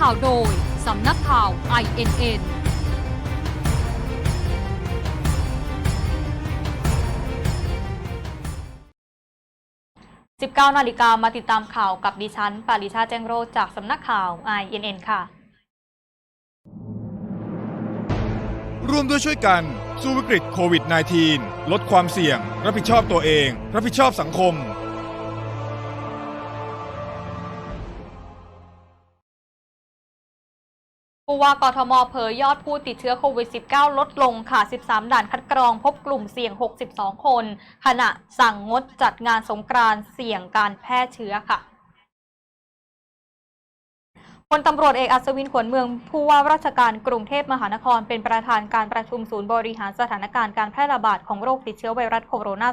ข่าวโดย สำนักข่าว INN 19นาฬิกามาติดตามข่าวกับดิฉัน ปาริชาแจ้งโรจจากสำนักข่าว INN ค่ะ ร่วมด้วยช่วยกันสู้วิกฤตโควิด -19 ลดความเสี่ยง รับผิดชอบตัวเอง รับผิดชอบสังคม ผู้ว่ากทมเผยยอดผู้ติดเชื้อโควิด -19 ลดลงค่ะ 13 ด่านคัดกรองพบกลุ่มเสี่ยง 62 คน ขณะสั่งงดจัดงานสงกรานต์เสี่ยงการแพร่เชื้อค่ะพลตำรวจเอกอัศวินขวัญเมือง ผู้ว่าราชการกรุงเทพมหานครเป็นประธานการประชุมศูนย์บริหารสถานการณ์การแพร่ระบาดของโรคติดเชื้อไวรัสโคโรน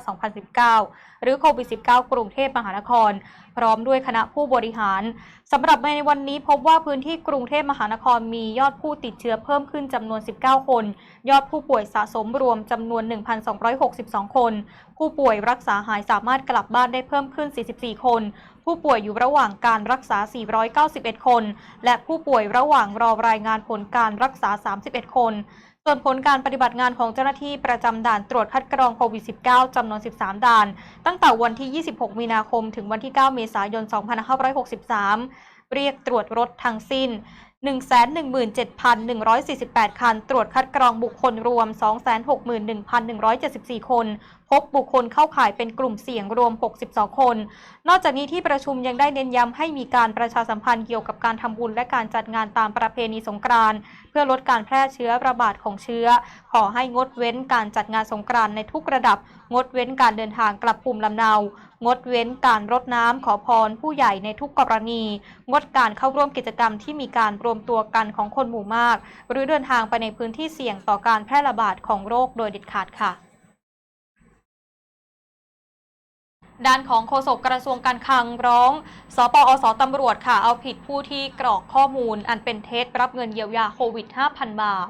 า 2019 หรือโควิด 19 กรุงเทพมหานคร พร้อมด้วยคณะผู้บริหารสำหรับในวันนี้พบว่าพื้นที่กรุงเทพมหานครมียอดผู้ติดเชื้อเพิ่มขึ้นจำนวน 19 คน ยอดผู้ป่วยสะสมรวมจำนวน 1,262 คน ผู้ป่วยรักษาหายสามารถกลับบ้านได้เพิ่มขึ้น 44 คน ผู้ป่วยอยู่ระหว่างการรักษา 491 คน และผู้ป่วยระหว่างรอรายงานผลการรักษา 31 คน ส่วนผลการปฏิบัติงานของเจ้าหน้าที่ประจำด่านตรวจคัดกรองโควิด -19 จำนวน 13 ด่าน ตั้งแต่วันที่ 26 มีนาคม ถึงวันที่ 9 เมษายน 2563 เรียกตรวจรถทั้งสิ้น 117,148 คัน ตรวจคัดกรองบุคคลรวม 261,174 คน พบบุคคลเข้าข่ายเป็นกลุ่มเสี่ยงรวม 62 คน นอกจากนี้ที่ประชุมยังได้เน้นย้ำให้มีการประชาสัมพันธ์เกี่ยวกับการทำบุญและการจัดงานตามประเพณีสงกรานต์ พื่อลดการแพร่เชื้อระบาดของเชื้อ ขอให้งดเว้นการจัดงานสงกรานต์ในทุกระดับ งดเว้นการเดินทางกลับภูมิลำเนา งดเว้นการรดน้ำขอพรผู้ใหญ่ในทุกกรณี งดการเข้าร่วมกิจกรรมที่มีการรวมตัวกันของคนหมู่มาก หรือเดินทางไปในพื้นที่เสี่ยงต่อการแพร่ระบาดของโรคโดยเด็ดขาดค่ะ ด้านของโฆษกกระทรวงการคลังร้อง สปอสตำรวจค่ะ เอาผิดผู้ที่กรอกข้อมูลอันเป็นเท็จรับเงินเยียวยาโควิด 5,000 บาท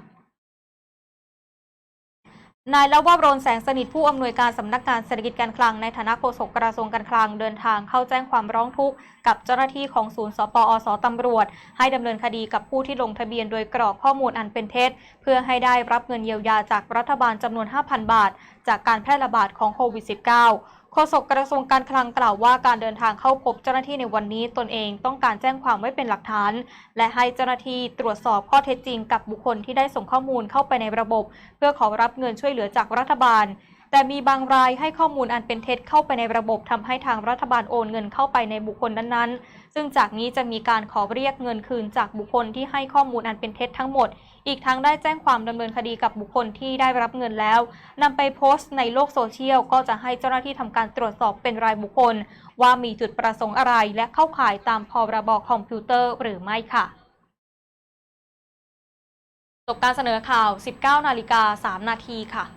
นายละว่าบรนแสงสนิทผู้อำนวยการสำนักงานเศรษฐกิจการคลังในฐานะโฆษกกระทรวงการคลังเดินทางเข้าแจ้งความร้องทุกข์กับเจ้าหน้าที่ของศูนย์สปอสตำรวจ ให้ดำเนินคดีกับผู้ที่ลงทะเบียนโดยกรอกข้อมูลอันเป็นเท็จ เพื่อให้ได้รับเงินเยียวยาจากรัฐบาลจำนวน 5,000 บาท จากการแพร่ระบาดของโควิด -19 ฆษกกระทรวงการคลังกล่าวว่าการเดินทางเข้าพบเจ้าหน้าที่ในวันนี้ตนเองต้องการแจ้งความไว้เป็นหลักฐาน และให้เจ้าหน้าที่ตรวจสอบข้อเท็จจริงกับบุคคลที่ได้ส่งข้อมูลเข้าไปในระบบ เพื่อขอรับเงินช่วยเหลือจากรัฐบาล แต่มีบางรายให้ข้อมูลอันเป็นเท็จเข้าไปในระบบทำให้ทางรัฐบาลโอนเงินเข้าไปในบุคคลนั้นๆ ซึ่งจากนี้จะมีการขอเรียกเงินคืนจากบุคคลที่ให้ข้อมูลอันเป็นเท็จทั้งหมด อีกทั้งได้แจ้งความดำเนินคดีกับบุคคลที่ได้รับเงินแล้วนำไปโพสต์ในโลกโซเชียล ก็จะให้เจ้าหน้าที่ทำการตรวจสอบเป็นรายบุคคล ว่ามีจุดประสงค์อะไรและเข้าข่ายตามพรบคอมพิวเตอร์หรือไม่ค่ะจบการเสนอข่าว 19 นาฬิกา 3 นาทีค่ะ